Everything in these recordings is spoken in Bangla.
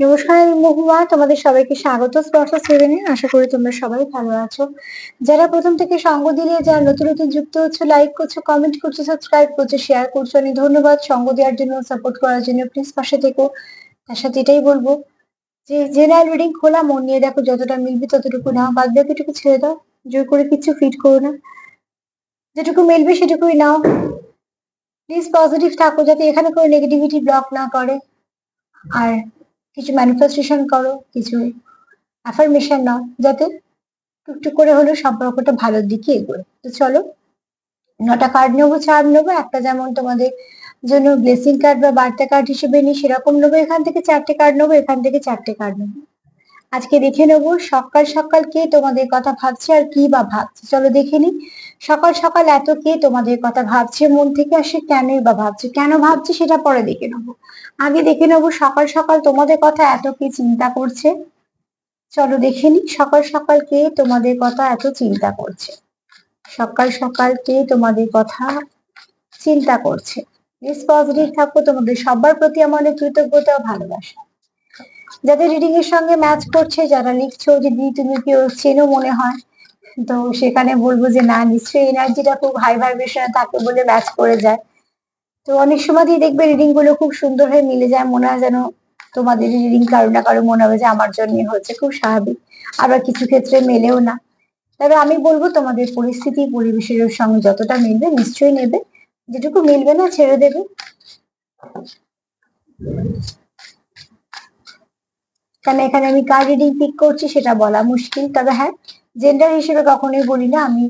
নমস্কার আমি মহুয়া, তোমাদের সবাইকে স্বাগত। স্পর্শ সেভেনে আশা করি তোমরা সবাই ভালো আছো। যারা প্রথম থেকে সঙ্গ দিলে, যারা নতুন নতুন যুক্ত হচ্ছে লাইক করছ কমেন্ট করছ সাবস্ক্রাইব করছ শেয়ার করছ, অনেক ধন্যবাদ। সঙ্গ দেওয়ার জন্য সাপোর্ট করার জন্য প্লিজ পাশে থেকো। তার সাথে এটাই বলব যে জেনারেল রিডিং খোলা, মন নিয়ে দেখো, যতটা মিলবে ততটুকু নাও। বাদ বাকিটুকু ছেড়ে দাও। জোর করে কিছু ফিট করো না। যেটুকু মিলবে সেটুকুই নাও। প্লিজ পজিটিভ থাকো, যাতে এখানে কোনো নেগেটিভিটি ব্লক না করে। আর কিছু ম্যানিফেস্টেশন করো, কিছু অ্যাফার্মেশন নাও, যাতে টুকটুক করে হলেও সম্পর্কটা ভালোর দিকে এগোয়। তো চলো, নটা কার্ড নেব, চার নেব, একটা যেমন তোমাদের জন্য ব্লেসিং কার্ড বা বার্তা কার্ড হিসেবে নিই, সেরকম নেব, এখান থেকে চারটে কার্ড নেব, এখান থেকে চারটে কার্ড নেব। আজকে দেখে নেব, সকাল সকাল কে তোমাদের কথা ভাবছে আর কি বা ভাবছে? চলো দেখে নি সকাল সকাল এত কে তোমাদের কথা ভাবছে, মন থেকে আসে সে কেনই বা ভাবছে? কেন ভাবছে সেটা পরে দেখে নেব। আগে দেখে নেব সকাল সকাল তোমাদের কথা এত কে চিন্তা করছে। চলো দেখে নি সকাল সকাল কে তোমাদের কথা এত চিন্তা করছে। সকাল সকাল কে তোমাদের কথা চিন্তা করছে। পজিটিভ থাকো, তোমাদের সবার প্রতি আমার অনেক কৃতজ্ঞতা ও ভালোবাসা। যাদের রিডিং এর সঙ্গে ম্যাচ করছে, যারা লিখছো যে তুমি কেউ চেনো মনে হয়। তো সেখানে বলব যে, না, নিশ্চয়ই এনার্জিটা খুব হাই ভাইব্রেশনে থাকে বলে ম্যাচ করে যায়। তো অনেক সময় দিয়ে দেখবে রিডিংগুলো খুব সুন্দর হয়ে মিলে যায়, মনে হয় যেন তোমাদের রিডিং কারও না কারও মনে হবে যে, আমার জন্যই হচ্ছে খুব স্বাভাবিক। আবার কিছু ক্ষেত্রে মেলেও না। তবে আমি বলব, তোমাদের পরিস্থিতি, পরিবেশের সঙ্গে যতটা মিলবে, নিশ্চয়ই নেবে। যেটুকু মিলবে না, ছেড়ে দেবে। কারণ এখানে আমি কার রিডিং পিক করছি সেটা বলা মুশকিল। তবে হ্যাঁ জেন্ডার হিসেবে কখনোই বলি না, আমি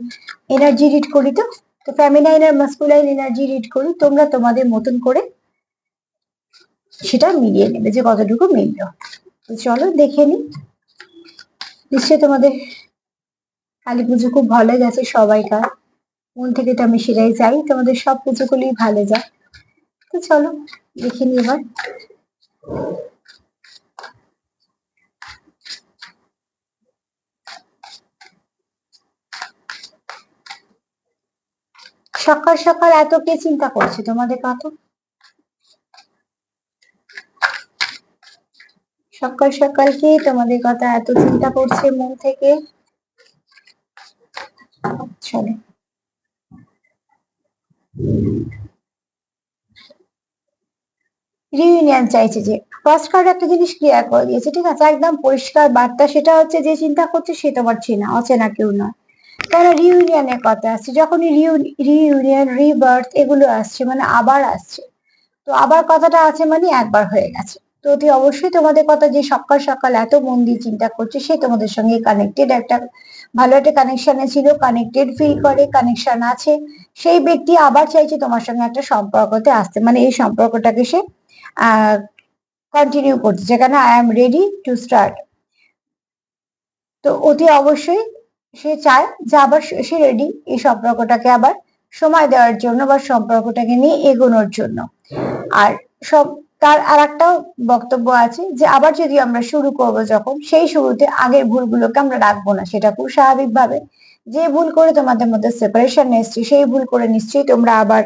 এনার্জি রিড করি তো। তো ফ্যামিনাইন আর মাস্কুলাইন এনার্জি রিড করি, তোমরা তোমাদের মতন করে সেটা মিলিয়ে নেবে যে কতটুকু মিলল। তো চলো দেখে নি নিশ্চয়ই তোমাদের কালী পুজো খুব ভালো গেছে সবাইকার। মন থেকে তো আমি সেটাই চাই, তোমাদের সব পুজোগুলোই ভালো যায় তো চলো দেখে নি এবার। সকাল সকাল এত কে চিন্তা করছে? তোমাদের কথা? সকাল সকাল কে তোমাদের কথা এত চিন্তা করছে মন থেকে? চলো। রিউনিয়ন চাইছে যে ফার্স্ট কার্ড একটা জিনিস ক্লিয়ার করে দিয়েছে, ঠিক আছে? একদম পরিষ্কার বার্তা, সেটা হচ্ছে যে চিন্তা করছে সে তোমার চেনা, অচেনা কেউ নয়। তারা রিউনিয়নের কথা আসছে। যখনই রিউনিয়ন রিবার্থ এগুলো আসছে মানে আবার আসছে। তো আবার কথাটা আছে মানে একবার হয়ে গেছে। তো অতি অবশ্যই তোমাদের কথা যে সকাল সকাল এত মন দিয়ে চিন্তা করছে, সে তোমাদের সঙ্গে কানেক্টেড একটা ভালো একটা কানেকশনে ছিল কানেক্টেড ফিল করে কানেকশন আছে। সেই ব্যক্তি আবার চাইছে তোমার সঙ্গে একটা সম্পর্কতে আসতে। মানে এই সম্পর্কটাকে সে কন্টিনিউ করছে যেখানে I am ready to start তো অতি অবশ্যই সে চায় যে আবার সে রেডি এই সম্পর্কটাকে আবার সময় দেওয়ার জন্য বা সম্পর্কটাকে নিয়ে এগোনোর জন্য। আর সব, তার আর একটা বক্তব্য আছে যে আবার যদি আমরা শুরু করব যখন, সেই শুরুতে আগের ভুলগুলোকে আমরা রাখব না। সেটা খুব স্বাভাবিকভাবে। যে ভুল করে তোমাদের মধ্যে সেপারেশন এসছে, সেই ভুল করে নিশ্চয়ই তোমরা আবার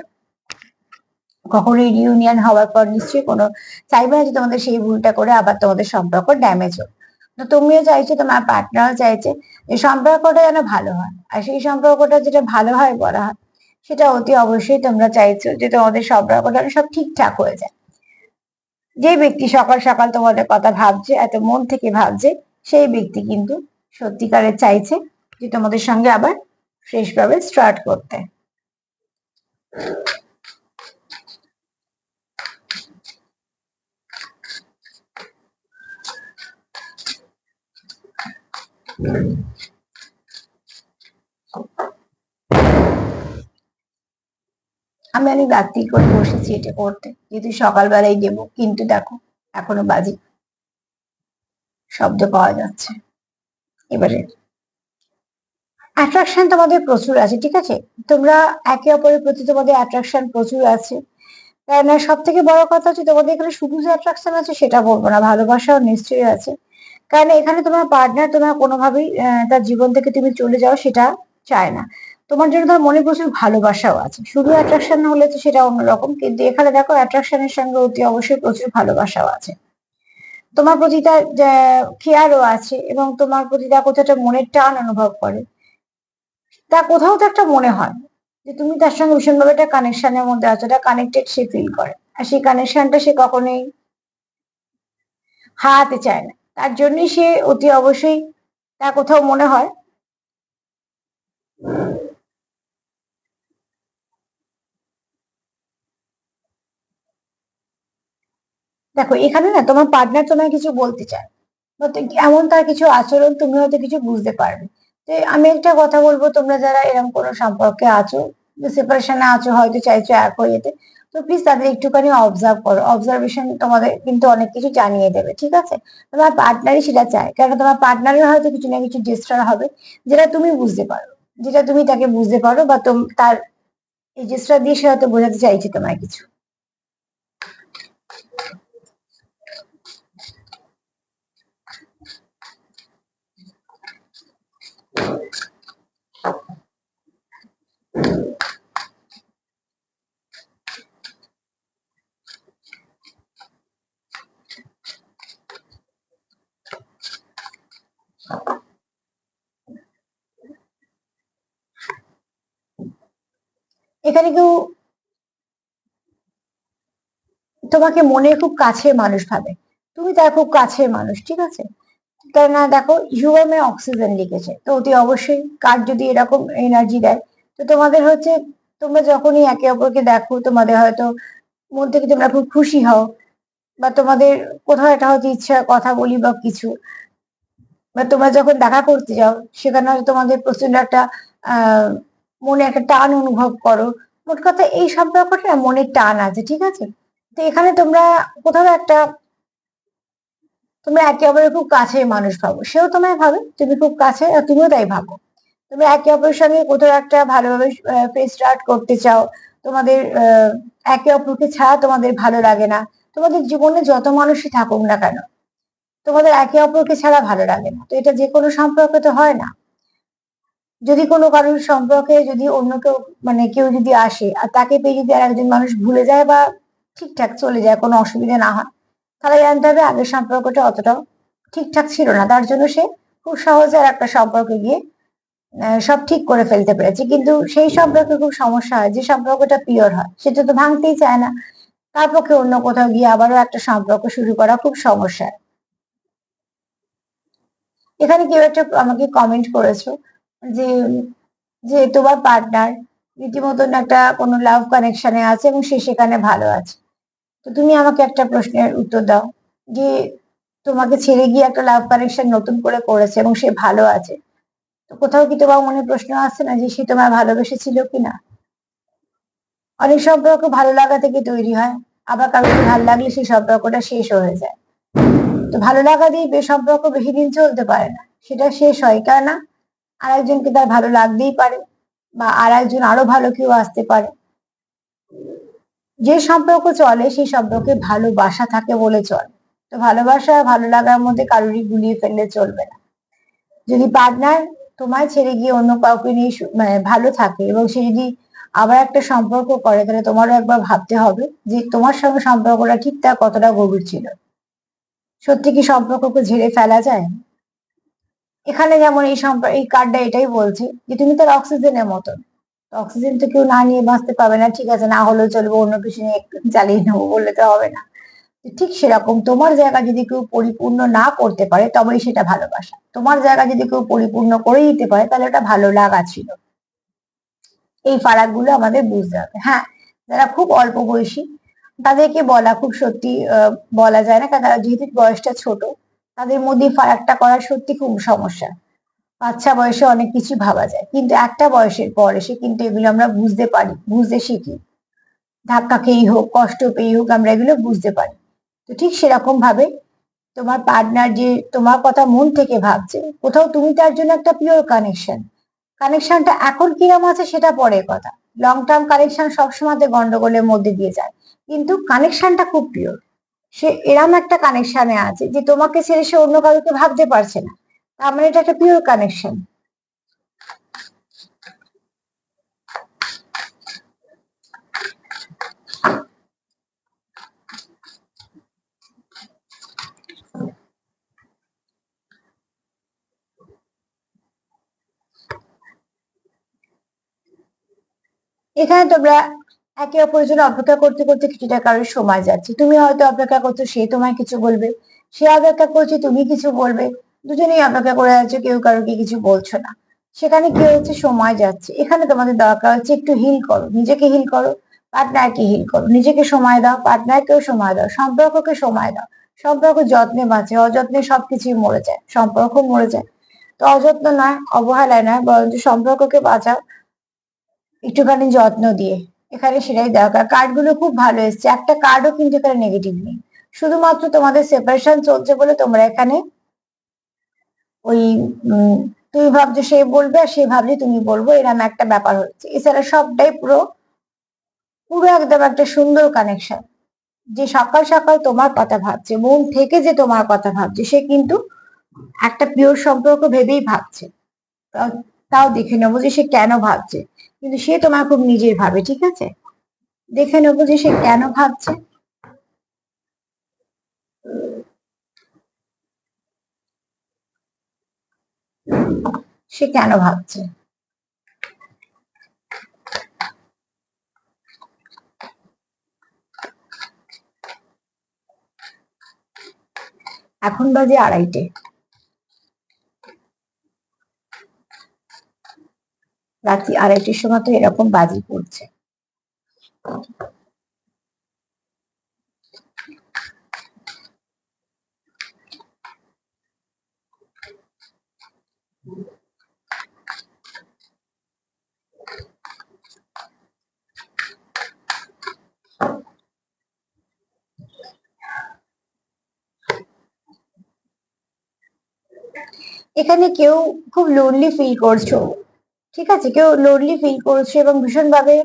কখনো রিউনিয়ন হওয়ার পর নিশ্চয়ই কোনো, চাইবে না যে তোমাদের সেই ভুলটা করে আবার তোমাদের সম্পর্ক ড্যামেজ হোক। তো তুমিও চাইছো, তোমার পার্টনারও চাইছে, যে সম্পর্কটা যেন ভালো হয়। আর সেই সম্পর্কটা যেটা ভালো হয় বলা হয়, সেটা অতি অবশ্যই তোমরা চাইছো যে তোমাদের সম্পর্কটা সব ঠিকঠাক হয়ে যায়। যে ব্যক্তি সকাল সকাল তোমাদের কথা ভাবছে, এত মন থেকে ভাবছে, সেই ব্যক্তি কিন্তু সত্যিকারের চাইছে যে তোমাদের সঙ্গে আবার ফ্রেশ ভাবে স্টার্ট করতে। আমি অনেক রাত্রি করে বসেছি এটা করতে। যেহেতু সকালবেলায় দেব কিন্তু দেখো, এখনও বাজি। শব্দ পাওয়া যাচ্ছে। এবারে অ্যাট্রাকশন তোমাদের প্রচুর আছে, ঠিক আছে? তোমরা একে অপরের প্রতি তোমাদের অ্যাট্রাকশন প্রচুর আছে। তাই না সব থেকে বড় কথা হচ্ছে তোমাদের এখানে শুধু যে অ্যাট্রাকশন আছে সেটা বলব না, ভালোবাসাও নিশ্চয়ই আছে। কারণ এখানে তোমার পার্টনার তোমার কোনোভাবেই তার জীবন থেকে তুমি চলে যাও সেটা চায় না। তোমার জন্য ধর মনে প্রচুর ভালোবাসাও আছে। শুধু অ্যাট্রাকশন হলে তো সেটা অন্যরকম, কিন্তু এখানে দেখো অ্যাট্রাকশনের সঙ্গে অতি অবশ্যই প্রচুর ভালোবাসাও আছে। তোমার প্রতি তার কেয়ারও আছে এবং তোমার প্রতি তার কোথাও একটা মনের টান অনুভব করে। তা কোথাও তো একটা মনে হয় যে তুমি তার সঙ্গে ভীষণভাবে একটা কানেকশনের মধ্যে আছো এটা কানেক্টেড সে ফিল করে। আর সেই কানেকশনটা সে কখনোই হারাতে চায় না। তার জন্যই সে অতি অবশ্যই তার কোথাও মনে হয়। দেখো, এখানে না তোমার পার্টনার তোমায় কিছু বলতে চায় এমন তার কিছু আচরণ তুমি হয়তো কিছু বুঝতে পারবে। তো আমি একটা কথা বলব, তোমরা যারা এরকম কোনো সম্পর্কে আছো সেপারেশনে আছো, হয়তো চাইছো এক যেতে তো প্লিজ তাদের একটুখানি অবজার্ভ করো। অবজারভেশন তোমাদের কিন্তু অনেক কিছু জানিয়ে দেবে, ঠিক আছে? তোমার পার্টনারই সেটা চায় কারণ তোমার পার্টনারের হয়তো কিছু না কিছু জেস্টার হবে, যেটা তুমি বুঝতে পারো। যেটা তুমি তাকে বুঝতে পারো বা তার এই জেস্টার দিয়ে সে হয়তো বোঝাতে চাইছে তোমায় কিছু এখানে কেউ তোমাকে মনে খুব কাছের মানুষ ভাবে। তুমি তার খুব কাছের মানুষ, ঠিক আছে? কেননা দেখো হিউম্যান অক্সিজেন লিখেছে। তো অতি অবশ্যই কার যদি এরকম এনার্জি দেয়, তো তোমাদের হচ্ছে, তোমরা যখনই একে অপরকে দেখো, তোমাদের হয়তো মন থেকে তোমরা খুব খুশি হও, বা তোমাদের কোথাও একটা হয়তো ইচ্ছা কথা বলি বা কিছু, বা তোমরা যখন দেখা করতে যাও, সেখানে হয়তো তোমাদের প্রচণ্ড একটা মনে একটা টান অনুভব করো। মোট কথা, এই সব সম্পর্কটা মনের টান আছে, ঠিক আছে? তো এখানে তোমরা কোথাও একটা, তোমরা একে অপরের খুব কাছের মানুষ ভাবো। সেও তোমায় ভাবে, তুমি খুব কাছে আর তুমিও তাই ভাবো। তুমি একে অপরের সঙ্গে কোথাও একটা ভালোভাবে ফেস স্টার্ট করতে চাও, তোমাদের একে অপরকে ছাড়া তোমাদের ভালো লাগে না। তোমাদের জীবনে যত মানুষই থাকুক না কেন, তোমাদের একে অপরকে ছাড়া ভালো লাগে না। তো এটা যে কোনো সম্পর্কে তো হয় না। যদি কোনো কারোর সম্পর্কে যদি অন্য কেউ মানে কেউ যদি আসে, আর তাকে পেয়ে যদি আর একজন মানুষ ভুলে যায় বা ঠিকঠাক চলে যায়, কোনো অসুবিধা না হয়। তাহলে জানতে হবে আগের সম্পর্কটা অতটাও ঠিকঠাক ছিল না। তার জন্য সে খুব সহজে আর একটা সম্পর্কে গিয়ে সব ঠিক করে ফেলতে পেরেছে। কিন্তু সেই সম্পর্কে খুব সমস্যা হয়, যে সম্পর্কটা পিওর হয়, সেটা তো ভাঙতেই চায় না। তার পক্ষে অন্য কোথাও গিয়ে আবারও একটা সম্পর্ক শুরু করা খুব সমস্যা। এখানে কেউ একটা আমাকে কমেন্ট করেছ যে যে তোমার পার্টনার রীতিমতন একটা কোনো লাভ কানেকশনে আছে এবং সে সেখানে ভালো আছে। তো তুমি আমাকে একটা প্রশ্নের উত্তর দাও যে তোমাকে ছেড়ে গিয়ে একটা লাভ কানেকশন নতুন করে করেছে এবং সে ভালো আছে। তো কোথাও কি তোমার মনে প্রশ্ন আসছে না যে সে তোমার ভালোবেসেছিল কিনা? অনেক সম্পর্ক ভালো লাগা থেকে তৈরি হয়, আবার কারোর ভালো লাগলে সেই সম্পর্কটা শেষ হয়ে যায়। তো ভালো লাগা দিয়ে সম্পর্ক বেশি দিন চলতে পারে না, সেটা শেষ হয় কেননা আর একজনকে তার ভালো লাগতেই পারে বা আর একজন আরও ভালো কেউ আসতে পারে। যে সম্পর্ক চলে, সেই সম্পর্কে ভালোবাসা থাকে বলে চলে। তো ভালোবাসা ভালো লাগার মধ্যে কারোরই গুলিয়ে ফেললে চলবে না। যদি পার্টনার তোমায় ছেড়ে গিয়ে অন্য কাউকে নিয়ে মানে ভালো থাকে এবং সে যদি আবার একটা সম্পর্ক করে, তাহলে তোমারও একবার ভাবতে হবে যে তোমার সঙ্গে সম্পর্কটা ঠিক তার কতটা গভীর ছিল। সত্যি কি সম্পর্ককে ঝেড়ে ফেলা যায়? এখানে যেমন এই সম্পর্ক এই কার্ডটা এটাই বলছে যে তুমি তার অক্সিজেনের মতন। অক্সিজেন তো কেউ না নিয়ে বাঁচতে পারবে না। ঠিক আছে, না হলেও চলবে, অন্য কিছু নিয়ে চালিয়ে নেব বললে তো হবে না। ঠিক সেরকম তোমার জায়গা যদি কেউ পরিপূর্ণ না করতে পারে, তবেই সেটা ভালোবাসা তোমার জায়গা যদি কেউ পরিপূর্ণ করে দিতে পারে, তাহলে ওটা ভালো লাগা ছিল। এই ফারাকগুলো আমাদের বুঝতে হবে। হ্যাঁ যারা খুব অল্প বয়সী, তাদেরকে বলা খুব সত্যি বলা যায় না। কারণ যেহেতু বয়সটা ছোট, তাদের মধ্যে ফারাকটা করা সত্যি খুব সমস্যা। বাচ্চা বয়সে অনেক কিছু ভাবা যায়। কিন্তু একটা বয়সের পর এসে কিন্তু এগুলো আমরা বুঝতে পারি, বুঝতে শিখি। ধাক্কা খেয়েই হোক, কষ্ট পেয়েই হোক, আমরা এগুলো বুঝতে পারি। তো ঠিক সেরকম ভাবে তোমার পার্টনার যে তোমার কথা মন থেকে ভাবছে, কোথাও তুমি তার জন্য একটা পিওর কানেকশন কানেকশনটা এখন কিরম আছে সেটা পরের কথা। লং টার্ম কানেকশন সবসময় গন্ডগোলের মধ্যে দিয়ে যায়। কিন্তু কানেকশনটা খুব পিওর সে এরম একটা কানেকশনে আছে যে তোমাকে ছেড়ে সে অন্য কাউকে ভাবতে পারছে না। তার মানে এটা একটা পিওর কানেকশন এখানে তোমরা একে অপরের জন্য অপেক্ষা করতে করতে কিছুটা কারোর সময় যাচ্ছে। তুমি হয়তো অপেক্ষা করছ, সে তোমায় কিছু বলবে। সে অপেক্ষা করছে, তুমি কিছু বলবে। দুজনেই অপেক্ষা করে আছো কেউ কারোকে কিছু বলছো না। সেখানে কি হচ্ছে? সময় যাচ্ছে। এখানে তোমাদের দরকার হচ্ছে একটু হিল করো। নিজেকে হিল করো পার্টনারকে হিল করো। নিজেকে সময় দাও পার্টনারকেও সময় দাও। সম্পর্ককে সময় দাও। সম্পর্ক যত্নে বাঁচে, অযত্নে সবকিছুই মরে যায়। সম্পর্ক মরে যায়। তো অযত্ন নয়, অবহেলায় নয়, বরঞ্চ সম্পর্ককে বাঁচাও। একটুখানি যত্ন দিয়ে। এখানে সেটাই দরকার। কার্ডগুলো খুব ভালো এসছে। একটা কার্ডও কিন্তু এখানে নেগেটিভ নেই। শুধুমাত্র তোমাদের সেপারেশন চলছে বলে তোমরা এখানে ওই তুমি ভাবছ সে বলবে আর সে ভাবছে তুমি বলব এরকম একটা ব্যাপার হচ্ছে। এছাড়া সবটাই পুরো পুরো একদম একটা সুন্দর কানেকশন যে সকাল সকাল তোমার কথা ভাবছে, মন থেকে যে তোমার কথা ভাবছে, সে কিন্তু একটা পিওর সম্পর্ক ভেবেই ভাবছে। তাও দেখে নেব যে সে কেন ভাবছে। কিন্তু সে তোমার খুব নিজের ভাবে, ঠিক আছে? দেখে নেব যে সে কেন ভাবছে। সে কেন ভাবছে? এখন বাজে আড়াইটে। রাত্রি আড়াইটের সময় তো এরকম বাজি পড়ছে। এখানে কেউ খুব লোনলি ফিল করছ, ঠিক আছে? কেউ লোনলি ফিল করছে এবং ভীষণভাবে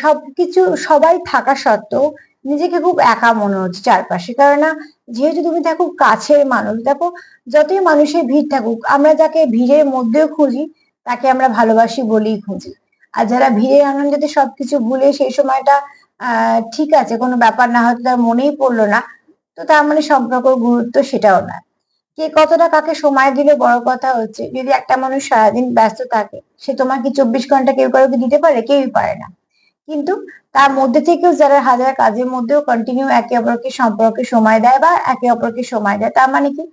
সবকিছু সবাই থাকা সত্ত্বেও নিজেকে খুব একা মনে হচ্ছে চারপাশে। কেননা, যেহেতু তুমি দেখো কাছের মানুষ, দেখো, যতই মানুষের ভিড় থাকুক, আমরা যাকে ভিড়ের মধ্যেও খুঁজি, তাকে আমরা ভালোবাসি বলেই খুঁজি। আর যারা ভিড়ের আনন্দতে সবকিছু ভুলে সেই সময়টা ঠিক আছে, কোনো ব্যাপার না, হয়তো তার মনেই পড়ল না, তো তার মানে সম্পর্কের গুরুত্ব সেটাও না। কে কতটা কাকে সময় দিলে বড় কথা হচ্ছে, যদি একটা মানুষ সারাদিন ব্যস্ত থাকে, সে তোমাকে চব্বিশ ঘণ্টা কেউ কাউকে দিতে পারে? কেউই পারে না। কিন্তু তার মধ্যে থেকেও যারা হাজার কাজের মধ্যেও কন্টিনিউ একে অপরকে সম্পর্কে সময় দেয় বা একে অপরকে সময় দেয়, তার মানে কি?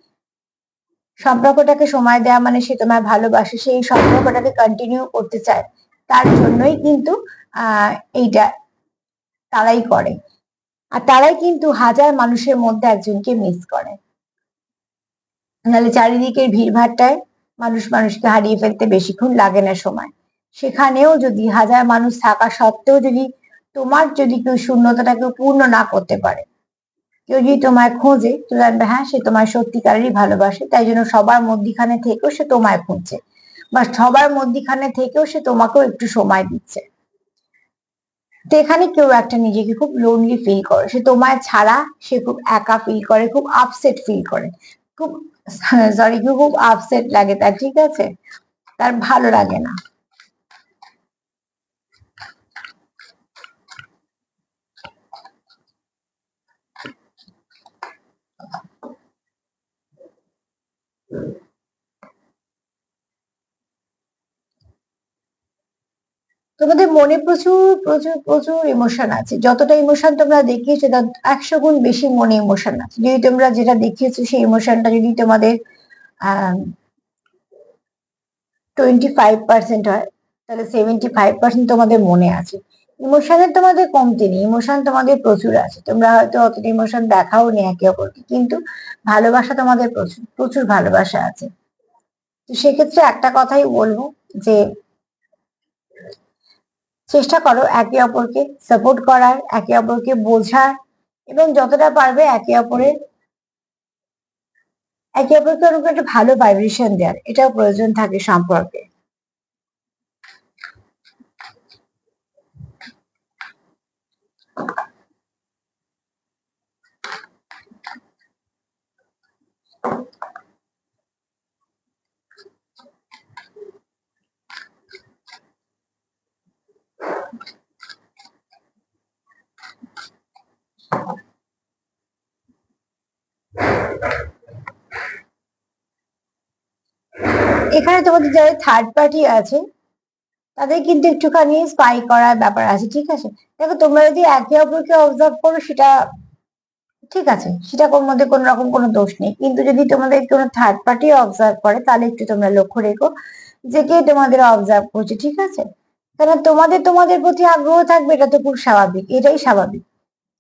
সম্পর্কটাকে সময় দেওয়া মানে সে তোমায় ভালোবাসে সেই সম্পর্কটাকে কন্টিনিউ করতে চায়। তার জন্যই কিন্তু আহ এইটা তারাই করে। আর তারাই কিন্তু হাজার মানুষের মধ্যে একজনকে মিস করে। নাহলে চারিদিকের ভিড়ভাট্টায় মানুষ মানুষকে হারিয়ে ফেলতে বেশিক্ষণ লাগে না সময়। সেখানেও যদি হাজার মানুষ থাকা সত্ত্বেও যদি তোমার যদি কেউ শূন্যতাটাকে পূর্ণ না করতে পারে, কেউ যদি তোমায় খোঁজে, তো জানবে হ্যাঁ সে তোমায় সত্যিকারেরই ভালোবাসে, তাই জন্য সবার মধ্যিখানে থেকেও সে তোমায় খুঁজছে বা সবার মধ্যিখানে থেকেও সে তোমাকেও একটু সময় দিচ্ছে। তো এখানে কেউ একটা নিজেকে খুব লোনলি ফিল করে। সে তোমায় ছাড়া সে খুব একা ফিল করে, খুব আপসেট ফিল করে। খুব সরি খুব আপসেট লাগে তার ঠিক আছে? তার ভালো লাগে না। তোমাদের মনে প্রচুর প্রচুর প্রচুর ইমোশন আছে। যতটা ইমোশন তোমরা দেখিয়েছো, তার একশো গুণ বেশি মনে ইমোশন আছে। যদি তোমরা যেটা দেখিয়েছো, সেই ইমোশনটা যদি তোমাদের টোয়েন্টি ফাইভ পার্সেন্ট হয়, তাহলে সেভেন্টি ফাইভ পার্সেন্ট তোমাদের মনে আছে। ইমোশনের তোমাদের কমতি নেই ইমোশন তোমাদের প্রচুর আছে। তোমরা হয়তো অতটা ইমোশন দেখাও নি একে অপরকে, কিন্তু ভালোবাসা তোমাদের প্রচুর প্রচুর ভালোবাসা আছে। তো সেক্ষেত্রে একটা কথাই বলব যে চেষ্টা করো একে অপরকে সাপোর্ট করার, একে অপরকে বোঝার এবং যতটা পারবে একে অপরের, একে অপরকে ওরকম একটা ভালো ভাইব্রেশন দেওয়ার এটাও প্রয়োজন থাকে সম্পর্কে। এখানে তোমাদের যারা থার্ড পার্টি আছে, তাদের কিন্তু একটুখানি স্পাই করার ব্যাপার আছে, ঠিক আছে? দেখো, তোমরা যদি একে অপরকে অবজার্ভ করো, সেটা ঠিক আছে, সেটা কোন মধ্যে কোনো রকম কোনো দোষ নেই। কিন্তু যদি তোমাদের কোনো থার্ড পার্টি অবজার্ভ করে, তাহলে একটু তোমরা লক্ষ্য রেখো যে কে তোমাদের অবজার্ভ করছে, ঠিক আছে? কারণ তোমাদের তোমাদের প্রতি আগ্রহ থাকবে, এটা তো খুব স্বাভাবিক, এটাই স্বাভাবিক।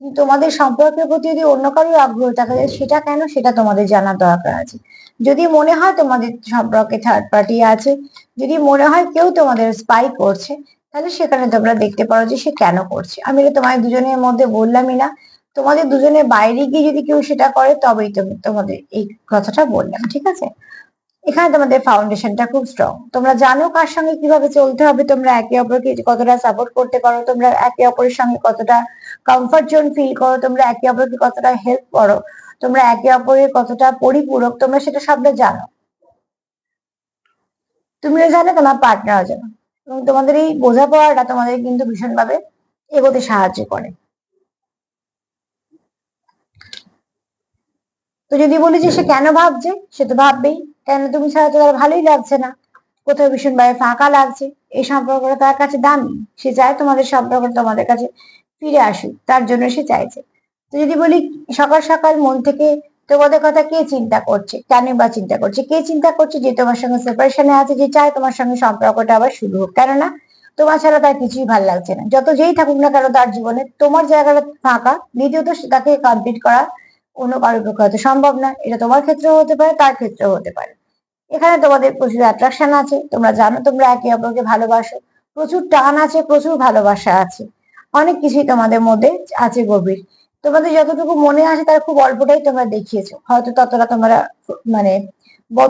তোমাদের সম্পর্কের প্রতি যদি অন্য কারোর আগ্রহ থাকে, সেটা কেন সেটা তোমাদের জানার দরকার আছে। যদি মনে হয় তোমাদের সম্পর্কে থার্ড পার্টি আছে, যদি মনে হয় কেউ তোমাদের স্পাই করছে, তাহলে সেখানে তোমরা দেখতে পারো যে সে কেন করছে। আমি এটা তোমাদের দুজনের মধ্যে বললামই না। তোমাদের দুজনের বাইরে গিয়ে যদি কেউ সেটা করে, তবেই তুমি তোমাদের এই কথাটা বললাম, ঠিক আছে? এখানে তোমাদের ফাউন্ডেশনটা খুব স্ট্রং তোমরা জানো কার সঙ্গে কীভাবে চলতে হবে, তোমরা একে অপরকে কতটা সাপোর্ট করতে পারো, তোমরা একে অপরের সঙ্গে কতটা কমফর্ট জোন ফিল করো, তোমরা একে অপরকে কতটা হেল্প করো, তোমরা একে অপরের কতটা পরিপূরক, তোমরা সেটা সবটা জানো। তুমিও জানো, তোমার পার্টনারও জানো। এবং তোমাদের এই বোঝাপড়াটা তোমাদের কিন্তু ভীষণভাবে এগোতে সাহায্য করে। তো যদি বলি যে সে কেন ভাবছে, সে তো ভাববেই। কেন তুমি ছাড়া তো তার ভালোই লাগছে না? কোথাও ভীষণভাবে ফাঁকা লাগছে। এই সম্পর্কটা তার কাছে দামি। সে চায় তোমাদের সম্পর্ক তোমাদের কাছে ফিরে আসুক। তার জন্য সে চাইছে। তো যদি বলি, সকাল সকাল মন থেকে তোমাদের কথা কে চিন্তা করছে? কেন বা চিন্তা করছে? কে চিন্তা করছে যে তোমার সঙ্গে সেপারেশনে আছে, যে চায় তোমার সঙ্গে সম্পর্কটা আবার শুরু হোক। কেননা তোমার ছাড়া তার কিছুই ভালো লাগছে না। যত যেই থাকুক না কেন তার জীবনে তোমার জায়গাটা ফাঁকা। দ্বিতীয়ত তাকে কমপ্লিট করা অন্য কারোর পক্ষে হয়তো সম্ভব না এটা তোমার ক্ষেত্রেও হতে পারে, তার ক্ষেত্রেও হতে পারে। এখানে তোমাদের প্রচুর অ্যাট্রাকশন আছে। তোমরা জানো, তোমরা একে অপরকে ভালোবাসো। প্রচুর টান আছে, প্রচুর ভালোবাসা আছে। অনেক কিছুই তোমাদের মধ্যে আছে গভীর। তোমাদের যতটুকু মনে আছে, তার খুব অল্পটাই তোমরা দেখিয়েছো। হয়তো ততটা তোমরা মানে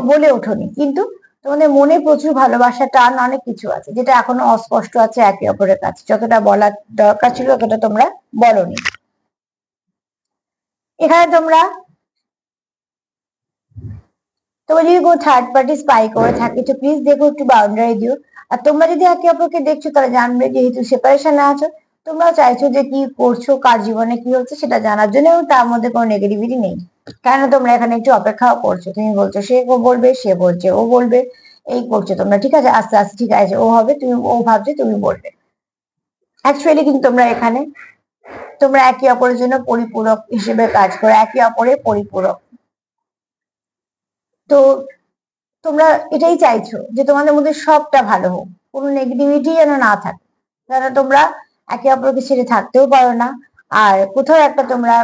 বলে ওঠোনি। কিন্তু তোমাদের মনে প্রচুর ভালোবাসা, টান অনেক কিছু আছে, যেটা এখনও অস্পষ্ট আছে একে অপরের কাছে। যতটা বলার দরকার ছিল, ততটা তোমরা বলনি। এখানে তোমরা তোমরা যদি কোনো থার্ড পার্টি স্পাই করে থাকে, তো প্লিজ দেখো একটু বাউন্ডারি দিও। আর তোমরা যদি একে অপরকে দেখছ তারা জানবে যেহেতু সেপারেশনে আছো, তোমরা চাইছো যে কি করছ, কার জীবনে কি হচ্ছে সেটা জানার জন্য এবং তার মধ্যে কোনো নেগেটিভিটি নেই। কেন তোমরা এখানে একটু অপেক্ষাও করছ। তুমি বলছো, সে ও বলবে, সে বলছে, ও বলবে, এই করছ তোমরা। ঠিক আছে, আস্তে আস্তে, ঠিক আছে, ও হবে, তুমি, ও ভাবছে, তুমি বলবে। অ্যাকচুয়ালি কিন্তু তোমরা এখানে তোমরা একে অপরের জন্য পরিপূরক হিসেবে কাজ করো, একে অপরের পরিপূরক। তো তোমরা এটাই চাইছো যে তোমাদের মধ্যে সবটা ভালো হোক, কোনো নেগেটিভিটি যেন না থাকে। যেন তোমরা একে অপরকে ছেড়ে থাকতেও পারো না, আর কোথাও একটা তোমরা,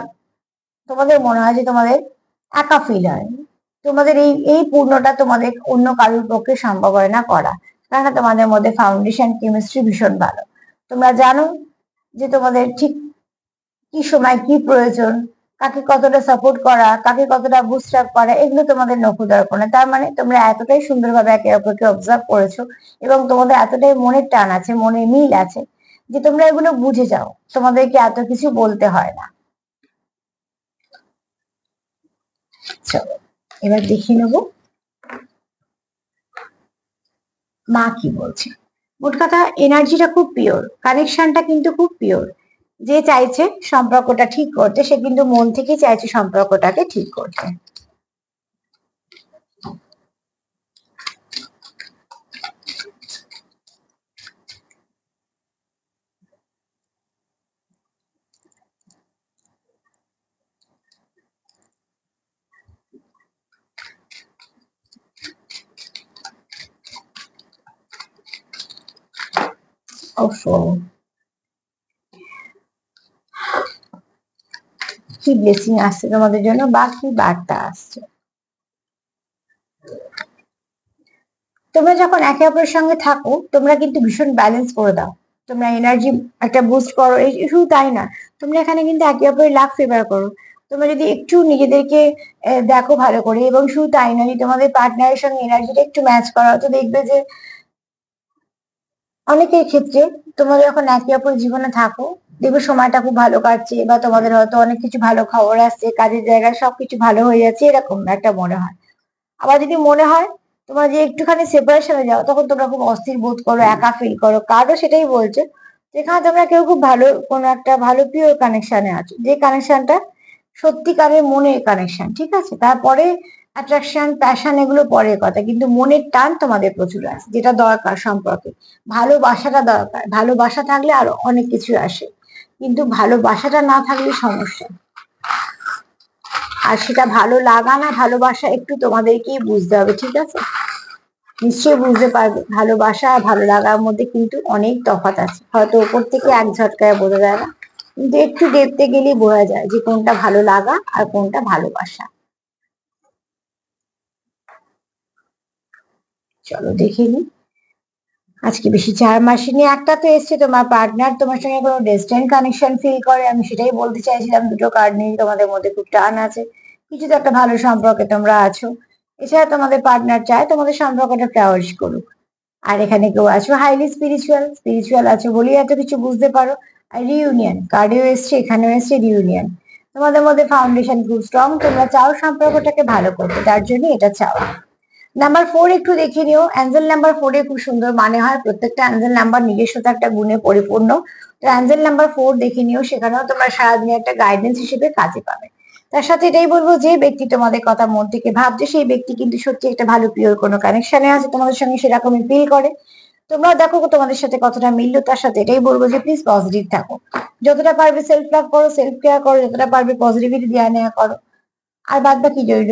তোমাদের মনে হয় যে তোমাদের একা ফিল হয়। তোমাদের এই এই পূর্ণটা তোমাদের অন্য কারোর পক্ষে সম্ভব হয় না করা, কেননা তোমাদের মধ্যে ফাউন্ডেশন কেমিস্ট্রি ভীষণ ভালো। তোমরা জানো যে তোমাদের ঠিক কি সময় কি প্রয়োজন, কাকে কতটা সাপোর্ট করা, কাকে কতটা বুস্ট করা, এগুলো তোমাদের নখুদর্পণে তার মানে তোমরা এতটাই সুন্দরভাবে একে অপরকে অবজার্ভ করেছ এবং তোমাদের এতটাই মনের টান আছে, মনে মিল আছে যে তোমরা এগুলো বুঝে যাও। তোমাদেরকে এত কিছু বলতে হয় না। চলো এবার দেখে নেব মা কি বলছে। মোট কথা এনার্জিটা খুব পিওর কানেকশনটা কিন্তু খুব পিওর যে চাইছে সম্পর্কটা ঠিক করতে, সে কিন্তু মন থেকে চাইছে সম্পর্কটাকে ঠিক করতে। Oh, কি ব্লেসিং আসছে তোমাদের জন্য? বা কি বার্তা আসছে। তোমরা যখন একে অপরের সঙ্গে থাকো তোমরা কিন্তু ভীষণ ব্যালেন্স করে দাও। তোমরা এনার্জি একটা বুস্ট করো। শুধু তাই না তোমরা এখানে কিন্তু একে অপরের লাভ ফেভার করো। তোমরা যদি একটু নিজেদেরকে দেখো ভালো করে এবং শুধু তাই না যদি তোমাদের পার্টনারের সঙ্গে এনার্জিটা একটু ম্যাচ করা তো দেখবে যে অনেকের ক্ষেত্রে তোমরা যখন একে অপরের জীবনে থাকো, দেখবে সময়টা খুব ভালো কাটছে বা তোমাদের হয়তো অনেক কিছু ভালো খবর আসছে, কাজের জায়গায় সবকিছু ভালো হয়ে যাচ্ছে, এরকম একটা মনে হয়। আবার যদি মনে হয় তোমার যে একটুখানি সেপারেশনে যাও, তখন তোমরা খুব অস্থির বোধ করো, একা ফিল করো। কারও সেটাই বলছে, যেখানে তোমরা কেউ খুব ভালো, কোনো একটা ভালো পিওর কানেকশনে আছো। যে কানেকশনটা সত্যিকারের মনের কানেকশন ঠিক আছে? তারপরে অ্যাট্রাকশন প্যাশন এগুলো পরের কথা, কিন্তু মনের টান তোমাদের প্রচুর আছে, যেটা দরকার সম্পর্কে। ভালোবাসাটা দরকার, ভালোবাসা থাকলে আরও অনেক কিছু আসে, কিন্তু ভালোবাসাটা না থাকলে সমস্যা। আর সেটা ভালো লাগা না, ভালোবাসা একটু তোমাদেরকেই বুঝতে হবে, ঠিক আছে? নিশ্চয়ই বুঝতে পারবে, ভালোবাসা আর ভালো লাগার মধ্যে কিন্তু অনেক তফাৎ আছে। হয়তো ওপর থেকে এক ঝটকায় বোঝা যায় না, কিন্তু একটু দেখতে গেলেই বোঝা যায় যে কোনটা ভালো লাগা আর কোনটা ভালোবাসা। চলো দেখে নি। আজকে বেশি চার মাসে নিয়ে একটা তো এসছে তোমার পার্টনার তোমার সঙ্গে কোনো ডিস্টেন্ট কানেকশন ফিল করে? আমি সেটাই বলতে চাইছিলাম, দুটো কার্ড নিয়ে তোমাদের মধ্যে খুব টান আছে। কিছু তো একটা ভালো সম্পর্কে তোমরা আছো। এছাড়া তোমাদের পার্টনার চায়, তোমাদের সম্পর্কটা ফ্লাওয়ারিশ করুক। আর এখানে কেউ আছো? হাইলি স্পিরিচুয়াল স্পিরিচুয়াল আছো বলেই এত কিছু বুঝতে পারো। আর রিউনিয়ন কার্ডেও এসছে, এখানেও এসছে রিউনিয়ন তোমাদের মধ্যে ফাউন্ডেশন খুব স্ট্রং তোমরা চাও সম্পর্কটাকে ভালো করতে, তার জন্য এটা চাও। নাম্বার ফোর একটু দেখে নিও। অ্যাঞ্জেল নাম্বার ফোরে খুব সুন্দর মানে হয়। প্রত্যেকটা অ্যাঞ্জেল নাম্বার নিজস্বতা একটা গুণে পরিপূর্ণ। তো অ্যাঞ্জেল নাম্বার ফোর দেখে নিও। সেখানেও তোমরা সারাদিনে একটা গাইডেন্স হিসেবে কাজে পাবে। তার সাথে এটাই বলব যে, ব্যক্তি তোমাদের কথা মন থেকে ভাবছে, সেই ব্যক্তি কিন্তু সত্যি একটা ভালো প্রিয় কোনো কানেকশনে আছে, তোমাদের সঙ্গে সেরকমই ফিল করে। তোমরা দেখো তোমাদের সাথে কতটা মিললো। তার সাথে এটাই বলব যে প্লিজ পজিটিভ থাকো। যতটা পারবে সেলফ লাভ করো সেলফ কেয়ার করো, যতটা পারবে পজিটিভিটি দেওয়া নেওয়া করো। আর বাদ বাকি রইল